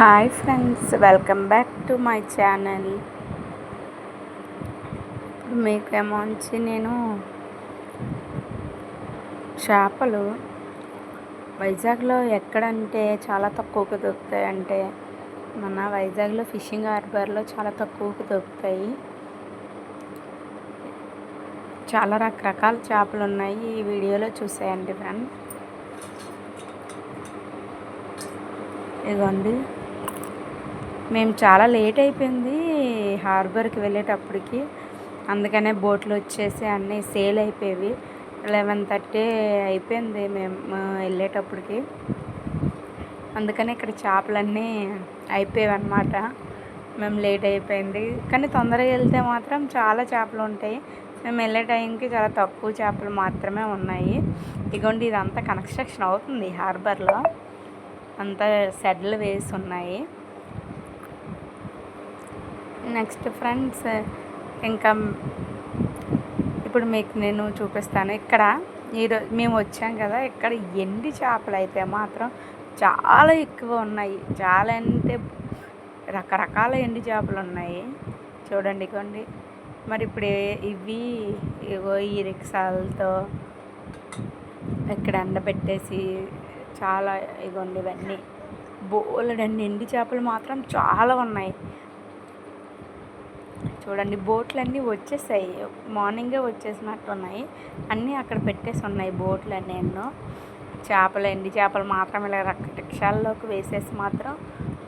Hi friends welcome back to my channel. ఇప్పుడు మీకేమో వచ్చి నేను చేపలు వైజాగ్లో ఎక్కడంటే చాలా తక్కువకు దొరుకుతాయి. అంటే మన వైజాగ్లో ఫిషింగ్ హార్బర్లో చాలా తక్కువకు దొరుకుతాయి. చాలా రకరకాల చేపలు ఉన్నాయి. ఈ వీడియోలో చూసేయండి ఫ్రెండ్ ఇదిగోండి మేము చాలా లేట్ అయిపోయింది హార్బర్కి వెళ్ళేటప్పటికి. అందుకనే బోట్లు వచ్చేసి అన్నీ సేల్ అయిపోయేవి. లెవెన్ థర్టీ అయిపోయింది మేము వెళ్ళేటప్పటికి. అందుకని ఇక్కడ చేపలన్నీ అయిపోయాయి అనమాట మేము లేట్ అయిపోయింది. కానీ తొందరగా వెళ్తే మాత్రం చాలా చేపలు ఉంటాయి. మేము వెళ్ళే టైంకి చాలా తక్కువ చేపలు మాత్రమే ఉన్నాయి. ఇదిగోండి ఇదంతా కన్స్ట్రక్షన్ అవుతుంది హార్బర్లో. అంతా సెడ్లు వేసి ఉన్నాయి. నెక్స్ట్ ఫ్రెండ్స్ ఇంకా ఇప్పుడు మీకు నేను చూపిస్తాను. ఇక్కడ ఈరోజు మేము వచ్చాం కదా ఇక్కడ ఎండి చేపలు అయితే మాత్రం చాలా ఎక్కువ ఉన్నాయి. చాలా అంటే రకరకాల ఎండి చేపలు ఉన్నాయి. చూడండి కొండి మరి ఇప్పుడు ఇవి ఇగో ఈ రిక్షాలతో ఇక్కడ ఎండబెట్టేసి చాలా ఇగోండి ఇవన్నీ. బోలెడండి ఎండి చేపలు మాత్రం చాలా ఉన్నాయి. చూడండి బోట్లు అన్నీ వచ్చేసాయి. మార్నింగే వచ్చేసినట్టు ఉన్నాయి అన్నీ అక్కడ పెట్టేసి ఉన్నాయి బోట్లు అన్నీ ఎన్నో. చేపలు ఎండి చేపలు మాత్రం ఇలా రిక్షాల్లోకి వేసేసి మాత్రం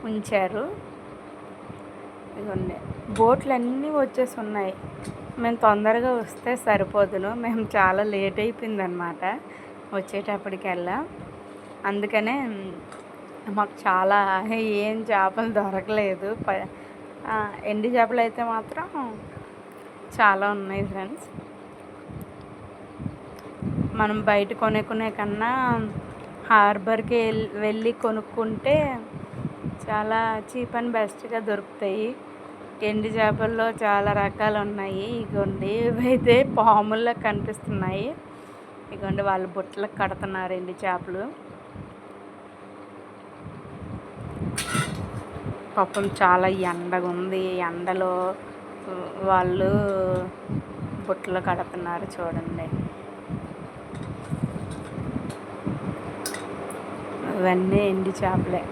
ఉంచారు. ఇదిగోండి బోట్లు అన్నీ వచ్చేసి ఉన్నాయి. మేము తొందరగా వస్తే సరిపోదును. మేము చాలా లేట్ అయిపోయిందనమాట వచ్చేటప్పటికల్లా. అందుకనే మాకు చాలా ఏం చేపలు దొరకలేదు. ప ఎండి చేపలు అయితే మాత్రం చాలా ఉన్నాయి ఫ్రెండ్స్ మనం బయట కొనుక్కునే కన్నా హార్బర్కి వెళ్ళి కొనుక్కుంటే చాలా చీప్ అండ్ బెస్ట్గా దొరుకుతాయి. ఎండి చేపల్లో చాలా రకాలు ఉన్నాయి. ఇగోండి ఇవైతే పాముల్లో కనిపిస్తున్నాయి. ఇగోండి వాళ్ళు బుట్టలకు కడుతున్నారు ఎండి చేపలు. పాపం చాలా ఎండగా ఉంది ఎండలో వాళ్ళు బుట్టలు కడుతున్నారు చూడండి. ఇవన్నీ ఎండి చేపలే.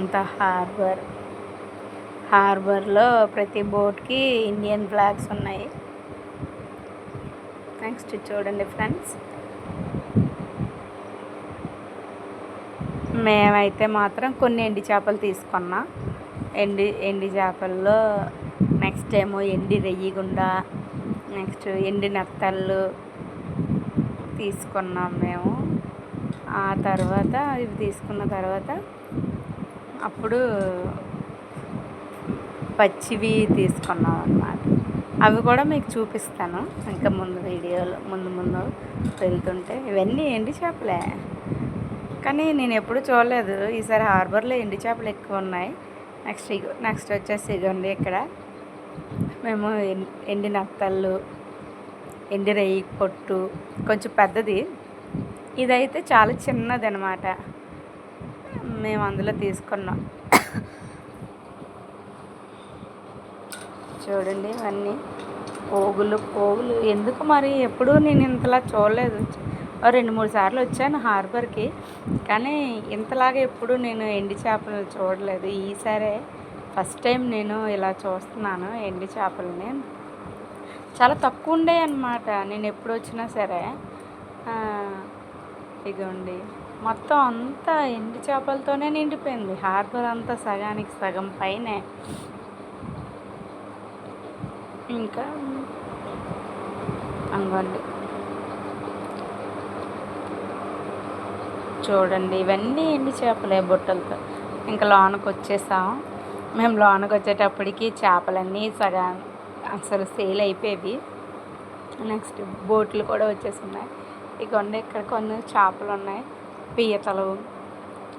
ఇంత హార్బర్. హార్బర్లో ప్రతి బోట్కి ఇండియన్ ఫ్లాగ్స్ ఉన్నాయి. నెక్స్ట్ చూడండి ఫ్రెండ్స్. మేమైతే మాత్రం కొన్ని ఎండి చేపలు తీసుకున్నా. ఎండి ఎండి చేపల్లో నెక్స్ట్ ఏమో ఎండి రెయ్యిగుండ నెక్స్ట్ ఎండి నత్తళ్ళు తీసుకున్నాం మేము. ఆ తర్వాత ఇవి తీసుకున్న తర్వాత అప్పుడు పచ్చివి తీసుకున్నాం అన్నమాట. అవి కూడా మీకు చూపిస్తాను. ఇంకా ముందు వీడియోలో ముందు ముందు వెళ్తుంటే ఇవన్నీ ఎండి చేపలే. కానీ నేను ఎప్పుడు చూడలేదు. ఈసారి హార్బర్లో ఎండి చేపలు ఎక్కువ ఉన్నాయి. నెక్స్ట్ నెక్స్ట్ వచ్చేసి ఇదిగోండి ఇక్కడ. మేము ఎండి నత్తళ్ళు ఎండి రయ్యి పొట్టు కొంచెం పెద్దది. ఇదైతే చాలా చిన్నది అనమాట మేము అందులో తీసుకున్నాం. చూడండి ఇవన్నీ. పోగులు పోగులు. ఎందుకు మరి? ఎప్పుడూ నేను ఇంతలా చూడలేదు. రెండు మూడు సార్లు వచ్చాను హార్బర్కి. కానీ ఇంతలాగా ఎప్పుడు నేను ఎండి చేపలు చూడలేదు. ఈసారే ఫస్ట్ టైం నేను ఇలా చూస్తున్నాను ఎండి చేపలని. చాలా తక్కువ ఉండే అనమాట నేను ఎప్పుడు వచ్చినా సరే. ఇదిగోండి మొత్తం అంతా ఎండి చేపలతోనే నిండిపోయింది. హార్బర్ అంతా సగానికి సగం పైనే. ఇంకా అంగండి. చూడండి ఇవన్నీ ఎండి చేపలే బుట్టలతో. ఇంకా లోనకు వచ్చేసాం. మేము లోనకు వచ్చేటప్పటికి చేపలన్నీ సగం అసలు సేల్ అయిపోయేవి. నెక్స్ట్ బోట్లు కూడా వచ్చేస్తున్నాయి ఇగోండి ఇక్కడ కొన్ని చేపలు ఉన్నాయి. పీతలు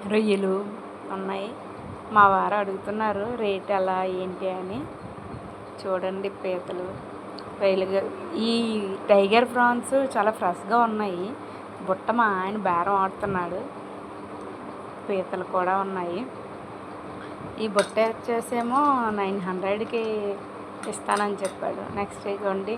రొయ్యలు ఉన్నాయి. మా వారు అడుగుతున్నారు రేట్ ఎలా ఏంటి అని. చూడండి పీతలు. రొయ్యలు ఈ టైగర్ ప్రాన్స్ చాలా ఫ్రెష్గా ఉన్నాయి. బుట్ట మా ఆయన బేరం ఆడుతున్నాడు. పీతలు కూడా ఉన్నాయి. ఈ బుట్ట వచ్చేసేమో నైన్ హండ్రెడ్కి ఇస్తానని చెప్పాడు. నెక్స్ట్ ఇదిగోండి